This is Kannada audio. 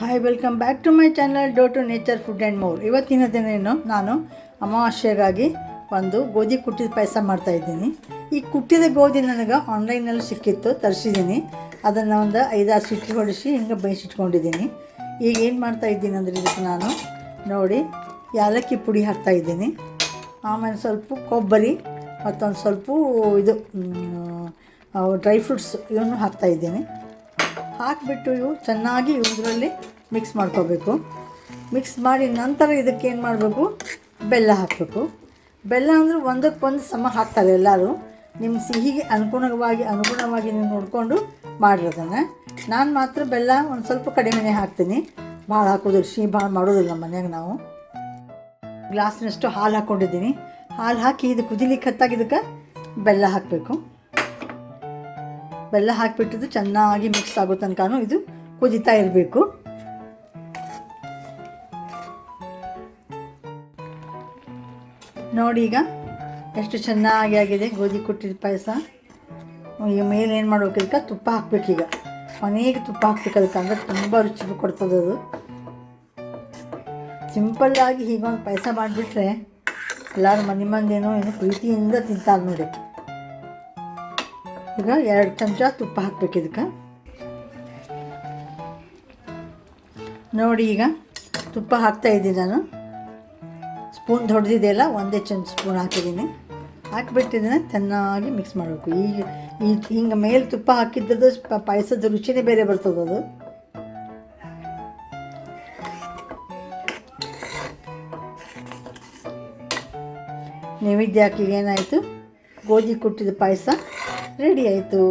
Hi welcome back to my channel Dow to nature food and more ಇವತ್ತಿನ ದಿನೇನು ನಾನು ಅಮಾವಾಸ್ಯೆಗಾಗಿ ಒಂದು ಗೋಧಿ ಕುಟ್ಟಿದ ಪಾಯಸ ಮಾಡ್ತಾಯಿದ್ದೀನಿ ಈ ಕುಟ್ಟಿದ ಗೋಧಿ ನನಗೆ ಆನ್ಲೈನಲ್ಲಿ ಸಿಕ್ಕಿತ್ತು, ತರಿಸಿದ್ದೀನಿ. ಅದನ್ನು ಒಂದು ಐದಾರು ಸಿಟ್ಟು ಹೊಡಿಸಿ ಹಿಂಗೆ ಬೇಯಿಸಿಟ್ಕೊಂಡಿದ್ದೀನಿ. ಈಗ ಏನು ಮಾಡ್ತಾಯಿದ್ದೀನಿ ಅಂದರೆ ಇದಕ್ಕೆ ನಾನು ನೋಡಿ ಯಾಲಕ್ಕಿ ಪುಡಿ ಹಾಕ್ತಾ ಇದ್ದೀನಿ. ಆಮೇಲೆ ಸ್ವಲ್ಪ ಕೊಬ್ಬರಿ ಮತ್ತೊಂದು ಸ್ವಲ್ಪ ಇದು ಡ್ರೈ ಫ್ರೂಟ್ಸ್ ಇವನ್ನು ಹಾಕ್ತಾಯಿದ್ದೀನಿ ಹಾಕಿಬಿಟ್ಟು ಇವು ಚೆನ್ನಾಗಿ ಇದರಲ್ಲಿ ಮಿಕ್ಸ್ ಮಾಡ್ಕೋಬೇಕು. ಮಿಕ್ಸ್ ಮಾಡಿ ನಂತರ ಇದಕ್ಕೆ ಏನು ಮಾಡಬೇಕು? ಬೆಲ್ಲ ಹಾಕಬೇಕು. ಬೆಲ್ಲ ಅಂದರೆ ಒಂದಕ್ಕೊಂದು ಸಮ ಹಾಕ್ತಾರೆ ಎಲ್ಲರೂ. ನಿಮ್ಮ ಸಿಹಿಗೆ ಅನುಗುಣವಾಗಿ ಅನುಗುಣವಾಗಿ ನೀವು ನೋಡಿಕೊಂಡು ಮಾಡಿರೋದನ್ನು. ನಾನು ಮಾತ್ರ ಬೆಲ್ಲ ಒಂದು ಸ್ವಲ್ಪ ಕಡಿಮೆನೇ ಹಾಕ್ತೀನಿ. ಭಾಳ ಹಾಕೋದಿಲ್ಲ, ಸಿಹಿ ಭಾಳ ಮಾಡೋದಿಲ್ಲ ಮನ್ಯಾಗ ನಾವು. ಗ್ಲಾಸ್ನಷ್ಟು ಹಾಲು ಹಾಕ್ಕೊಂಡಿದ್ದೀನಿ ಹಾಲು ಹಾಕಿ ಇದು ಕುದಿಲಿಕ್ಕೆ ಹತ್ತಾಗಿದ್ದಕ್ಕೆ ಬೆಲ್ಲ ಹಾಕಬೇಕು. ಬೆಲ್ಲ ಹಾಕಿಬಿಟ್ಟಿದ್ದು ಚೆನ್ನಾಗಿ ಮಿಕ್ಸ್ ಆಗೋ ತನಕನೂ ಇದು ಕುದಿತಾ ಇರಬೇಕು. ನೋಡಿ ಈಗ ಎಷ್ಟು ಚೆನ್ನಾಗಿ ಆಗಿದೆ ಗೋಧಿ ಕುಟ್ಟಿದ ಪಾಯಸ. ಈಗ ಮೇಲೆ ಏನು ಮಾಡ್ಬೇಕು ಇದಕ್ಕೆ? ತುಪ್ಪ ಹಾಕ್ಬೇಕೀಗ ಕೊನೆಗೆ ತುಪ್ಪ ಹಾಕ್ಬೇಕು ಅದಕ್ಕೆ, ಅಂದ್ರೆ ತುಂಬ ರುಚಿ ಕೊಡ್ತದೆ ಅದು. ಸಿಂಪಲ್ಲಾಗಿ ಹೀಗೊಂದು ಪಾಯಸ ಮಾಡಿಬಿಟ್ರೆ ಎಲ್ಲರೂ ಮನೆ ಮಂದೇನೋ ಏನು ಪ್ರೀತಿಯಿಂದ ತಿಂತಾರೆ ನೋಡಿ. ಈಗ ಎರಡು ಚಮಚ ತುಪ್ಪ ಹಾಕ್ಬೇಕು ಇದಕ್ಕೆ. ನೋಡಿ ಈಗ ತುಪ್ಪ ಹಾಕ್ತಾ ಇದ್ದೀನಿ ನಾನು. ಸ್ಪೂನ್ ದೊಡ್ಡದಿದೆಯಲ್ಲ ಒಂದೇ ಚಮಚ ಸ್ಪೂನ್ ಹಾಕಿದ್ದೀನಿ. ಹಾಕಿಬಿಟ್ಟಿದ್ದೀನಿ ಚೆನ್ನಾಗಿ ಮಿಕ್ಸ್ ಮಾಡಬೇಕು. ಈಗ ಈ ಹಿಂಗೆ ಮೇಲೆ ತುಪ್ಪ ಹಾಕಿದ್ದದ್ದು ಪಾಯಸದ ರುಚಿನೇ ಬೇರೆ ಬರ್ತದೆ ಅದು. ನೈವೇದ್ಯ ಹಾಕಿ ಏನಾಯಿತು? ಗೋಧಿ ಕುಟ್ಟಿದ ಪಾಯಸ ರೆಡಿ ಆಯಿತು.